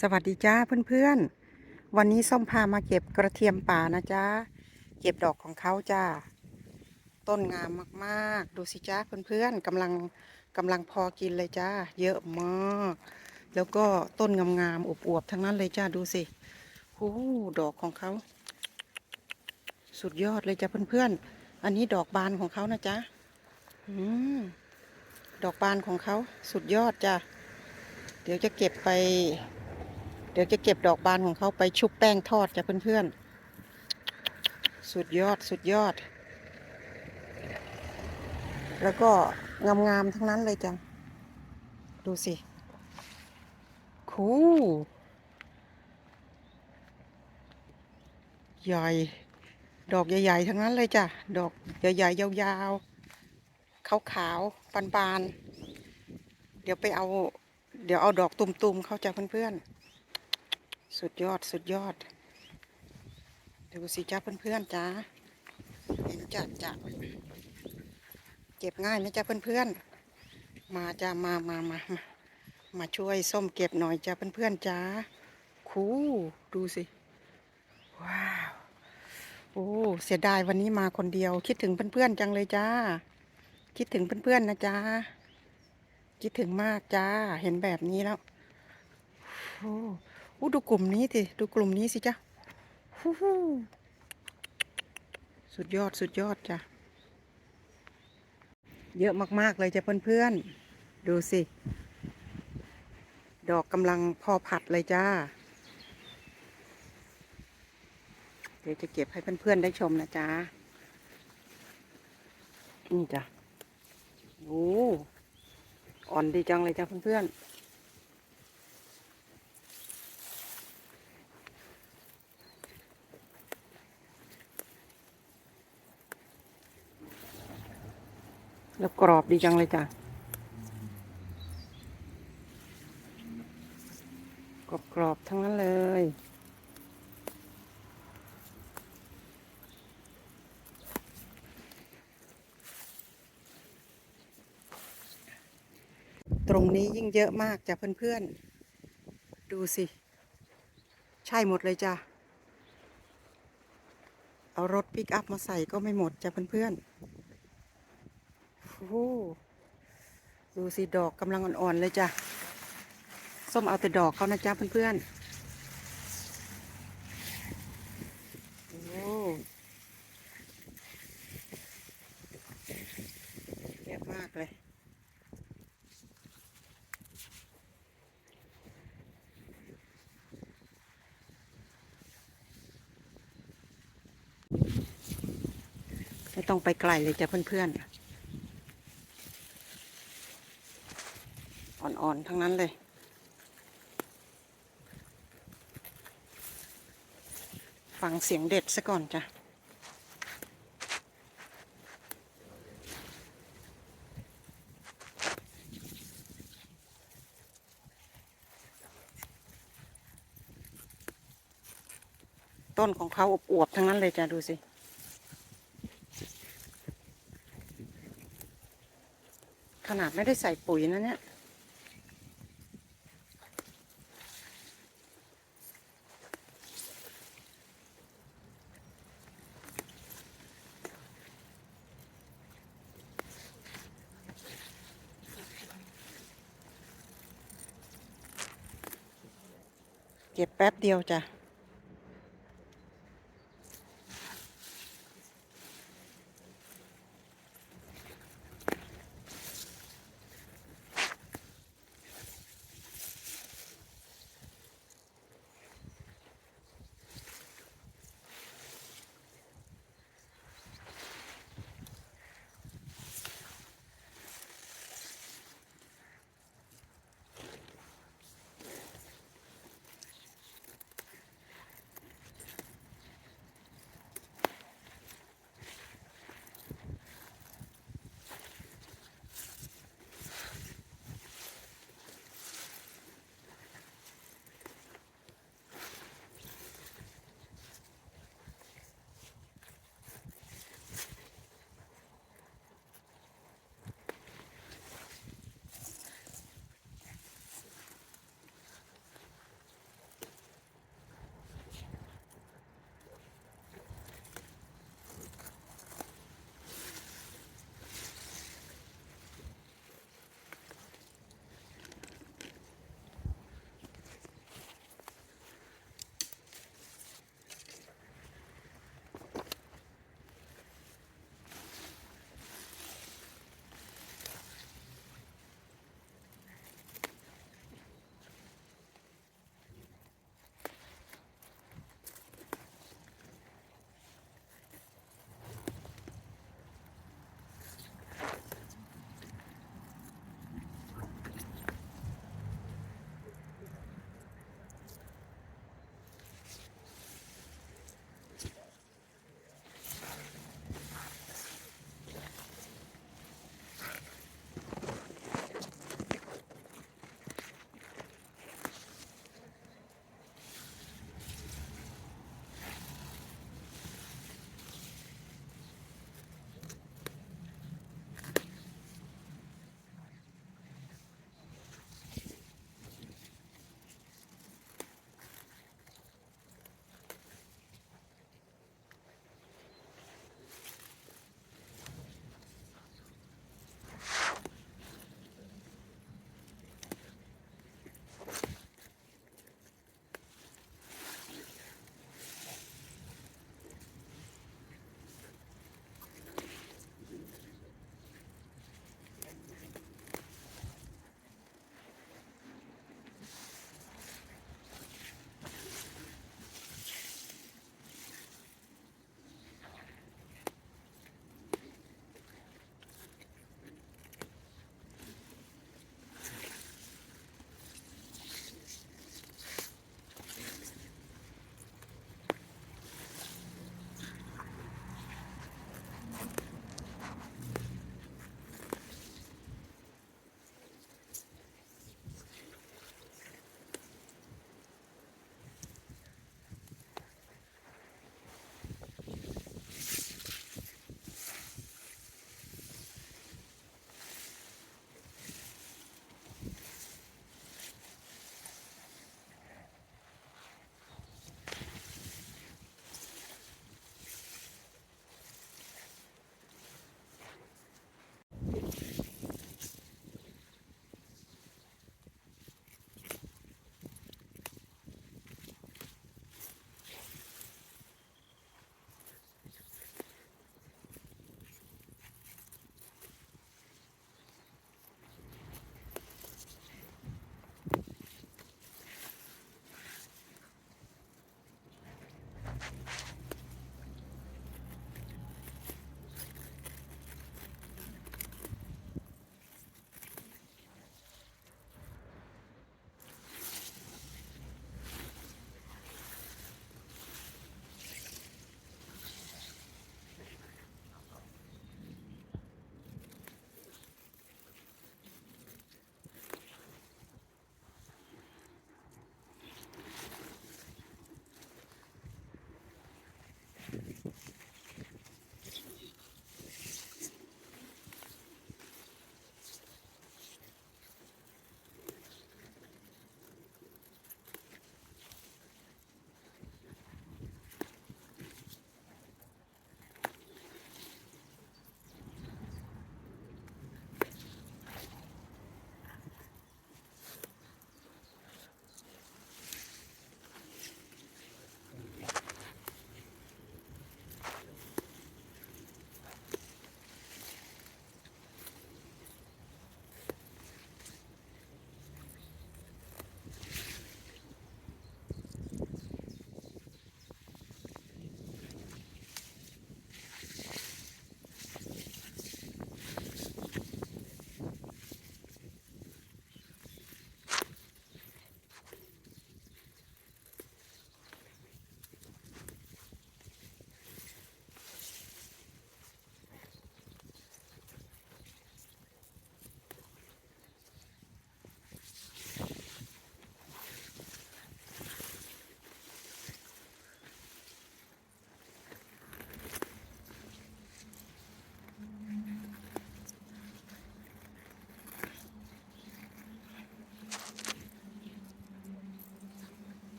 สวัสดีจ้าเพื่อนๆ วันนี้ส้มพามาเก็บกระเทียมป่านะจ้าเก็บดอกของเขาจ้าต้นงามมากๆ ดูสิจ้าเพื่อนๆกำลังกำลังพอกินเลยจ้าเยอะมาก แล้วก็ต้นงามๆอวบๆทั้งนั้นเลยจ้าดูสิโอ้ดอกของเขา สุดยอดเลยจ้าเพื่อนๆ อันนี้ดอกบานของเขานะจ้าอืมดอกบานของเขาสุดยอดจ้าเดี๋ยวจะเก็บไป เดี๋ยวจะเก็บดอกบานของเขาไปชุบแป้งทอดจ้ะเพื่อนๆ สุดยอดสุดยอด แล้วก็งามๆทั้งนั้นเลยจ้ะ ดูสิคูใหญ่ ดอกใหญ่ๆทั้งนั้นเลยจ้ะ ดอกใหญ่ๆยาวๆ ขาวๆปานๆ เดี๋ยวไปเอา เดี๋ยวเอาดอกตุ่มๆ เขาจะเพื่อนๆ สุดยอดสุดยอด ดูสิจ้าเพื่อนๆจ้าเห็นจัดจัดเก็บง่ายนะจ้าเพื่อนๆ มาจ้ามามามามามาช่วยส้มเก็บหน่อยจ้าเพื่อนๆจ้าคูดูสิ ว้าว โอ้เสียดายวันนี้มาคนเดียว คิดถึงเพื่อนๆจังเลยจ้า คิดถึงเพื่อนๆนะจ้าคิดถึงมากจ้า เห็นแบบนี้แล้วโอ้ อ้ดูกลุ่มนี้สิดูกลุ่มนี้สิจ้ะฮู้ฮู้สุดยอดสุดยอดจ้ะ เยอะมาก ๆ เลยจ้ะเพื่อนๆ ดูสิ ดอกกำลังพอผัดเลยจ้า เดี๋ยวจะเก็บให้เพื่อนๆ ได้ชมนะจ๊ะนี่จ้ะ โอ้ อ่อนดีจังเลยจ้ะเพื่อนๆ แล้วกรอบดีจังเลยจ้ะกรอบๆทั้งนั้นเลย ตรงนี้ยิ่งเยอะมากจ้ะเพื่อนๆ ดูสิ ใช่หมดเลยจ้ะ เอารถปิกอัพมาใส่ก็ไม่หมดจ้ะเพื่อนๆ โอ้โหดูสิดอกกำลังอ่อนๆเลยจ้ะ ส้มเอาแต่ดอกเขานะจ๊ะเพื่อนๆ โอ้เยอะมากเลยไม่ต้องไปไกลเลยจ้ะเพื่อนๆ อ่อนทั้งนั้นเลย ฟังเสียงเด็ดซะก่อนจ้ะต้นของเขาอวบๆทั้งนั้นเลยจ้ะ ดูสิ ขนาดไม่ได้ใส่ปุ๋ยนะเนี่ย เก็บแป๊บเดียวจ้ะ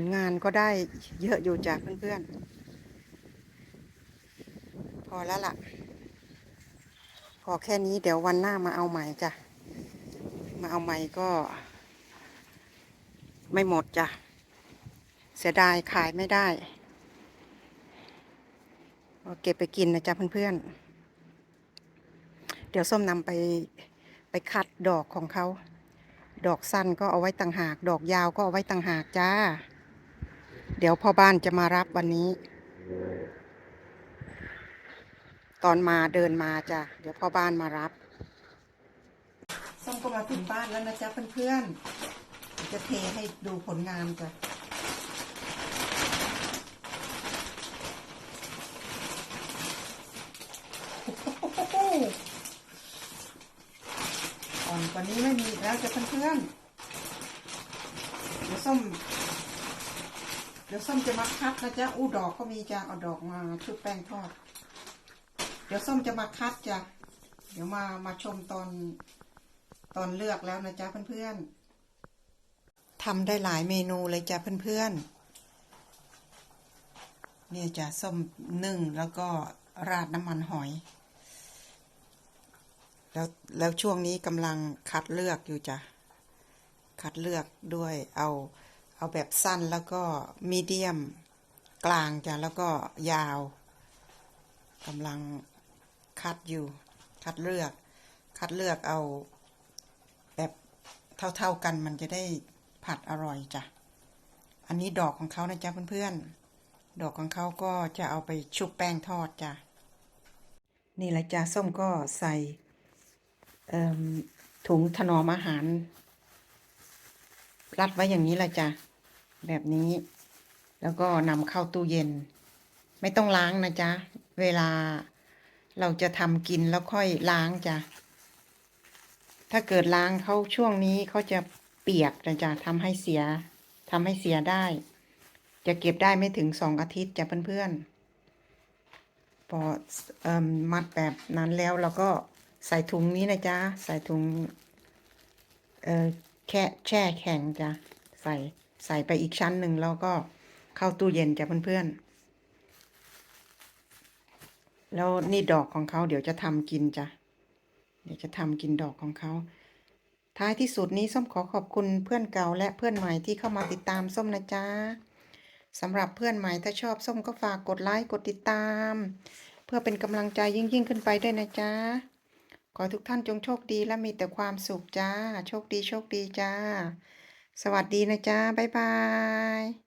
ลงานก็ได้เยอะอยู่จ้ะเพื่อนๆ พอแล้วล่ะ พอแค่นี้เดี๋ยววันหน้ามาเอาใหม่จ้ะ มาเอาใหม่ก็ ไม่หมดจ้ะ เสียดายขายไม่ได้เอาเก็บไปกินนะจ๊ะเพื่อนๆ เดี๋ยวส้มนำไปไปคัดดอกของเขา ดอกสั้นก็เอาไว้ต่างหาก ดอกยาวก็เอาไว้ต่างหากจ้า เดี๋ยวพ่อบ้านจะมารับวันนี้ ตอนมาเดินมาจ้ะ เดี๋ยวพ่อบ้านมารับส้มก็มาถึงบ้านแล้วนะจ๊ะเพื่อนๆ จะเทให้ดูผลงานจ้ะอ่อนกว่านี้ไม่มีแล้วจ้ะเพื่อนๆเดี๋ยวส้ม เดี๋ยวส้มจะมาคัดนะจ๊ะอู้ดอกก็มีจ้ะเอาดอกมาชุบแป้งทอด เดี๋ยวส้มจะมาคัดจ้ะเดี๋ยวมามาชมตอนตอนเลือกแล้วนะจ๊ะเพื่อนๆทำได้หลายเมนูเลยจ้ะเพื่อนๆเนี่ยจ้ะส้มนึ่งแล้วก็ราดน้ำมันหอย แล้วแล้วช่วงนี้กำลังคัดเลือกอยู่จ้ะคัดเลือกด้วยเอา เอาแบบสั้นแล้วก็มีเดียมกลางจ้ะแล้วก็ยาวกำลังคัดอยู่ คัดเลือก คัดเลือกเอาแบบเท่าๆกันมันจะได้ผัดอร่อยจ้ะอันนี้ดอกของเขานะจ๊ะเพื่อนๆ ดอกของเขาก็จะเอาไปชุบแป้งทอดจ้ะนี่แหละจ้ะส้มก็ใส่ถุงถนอมอาหาร รัดไว้อย่างนี้แหละจ้ะ แบบนี้ แล้วก็นำเข้าตู้เย็น ไม่ต้องล้างนะจ๊ะ เวลาเราจะทำกินแล้วค่อยล้างจ้ะ ถ้าเกิดล้างเขาช่วงนี้เขาจะเปียกนะจ๊ะทำให้เสียทำให้เสียได้ จะเก็บได้ไม่ถึงสองอาทิตย์จ้ะเพื่อนๆ พอเอ่มมัดแบบนั้นแล้วเราก็ใส่ถุงนี้นะจ๊ะ ใส่ถุง เอ่อแค่แช่แข็งจ้ะ ใส่ ใส่ไปอีกชั้นหนึ่งแล้วก็เข้าตู้เย็นจ้ะเพื่อนๆ แล้วนี่ดอกของเขาเดี๋ยวจะทำกินจ้ะ เดี๋ยวจะทำกินดอกของเขา ท้ายที่สุดนี้ส้มขอขอบคุณเพื่อนเก่าและเพื่อนใหม่ที่เข้ามาติดตามส้มนะจ๊ะสำหรับเพื่อนใหม่ถ้าชอบส้มก็ฝากกดไลค์กดติดตาม เพื่อเป็นกำลังใจยิ่งยิ่งขึ้นไปด้วยนะจ๊ะ ขอทุกท่านจงโชคดีและมีแต่ความสุขจ้า โชคดีโชคดีจ้า สวัสดีนะจ๊ะ บ๊ายบาย